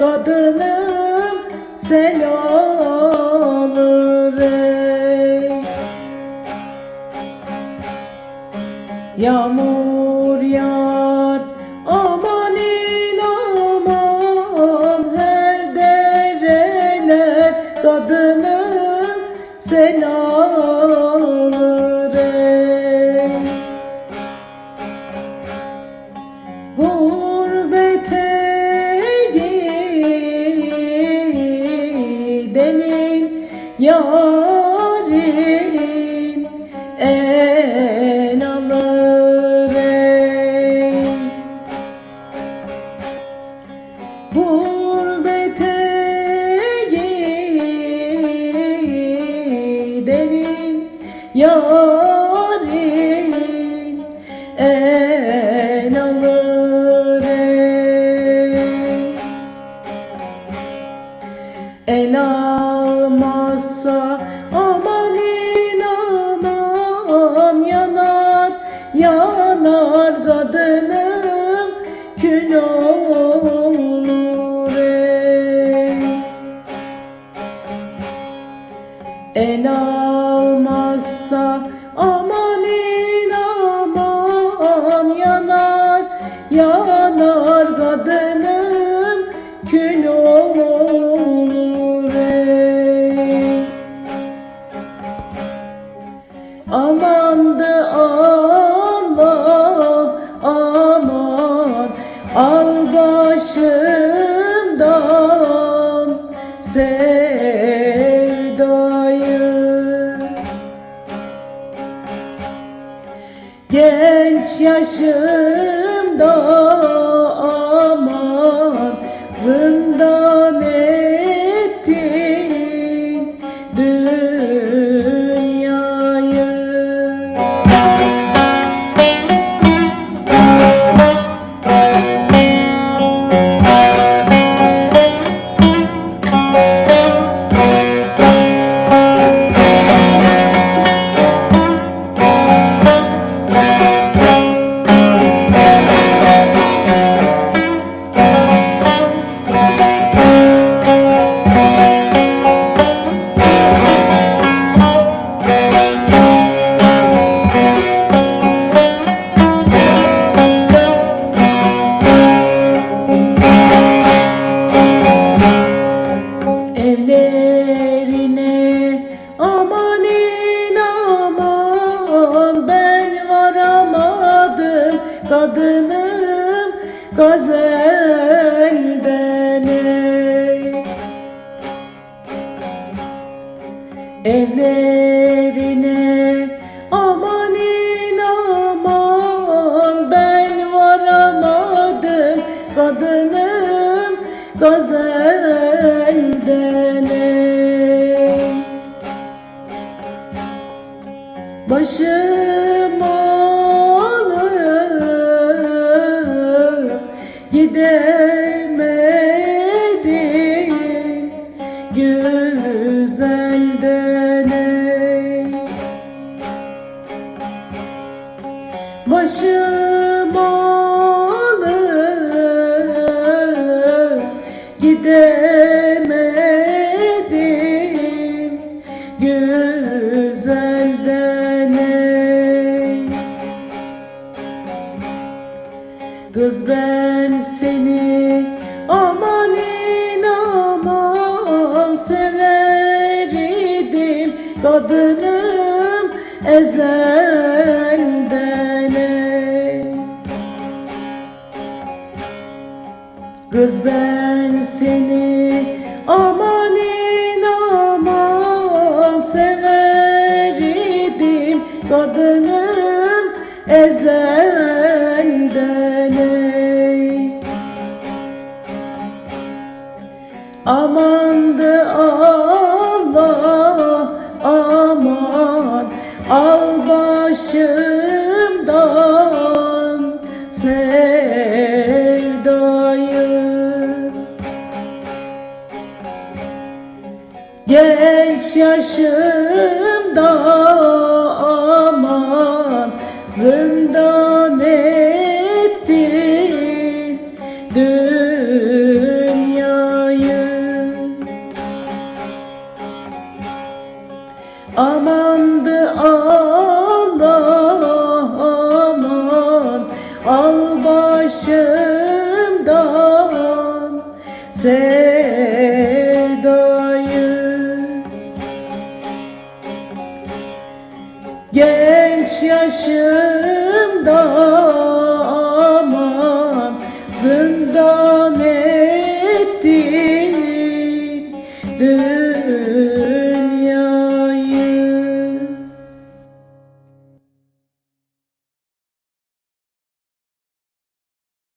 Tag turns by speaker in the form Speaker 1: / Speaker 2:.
Speaker 1: kadınım selamı ver Yağmur el alır ey. Gurbete gidenin yarim yanar kadınım kül olur ey. Amandı Allah aman al başımdan sevdayı Genç yaşımda aman kadınım gazelden ey. Evlerine aman aman ben varamadım kadınım gazelden ey. Başım gidemedim güzelden. Başım alıp gidemedim güzelden ey. Kadınım ezelden ey. Kız ben seni aman aman severdim kadınım ezelden ey. Amandı Allah sevdayı. Genç yaşımda aman zindan ettin dünyayı. Amandı Allah Genç yaşımda aman zindan ettin Dün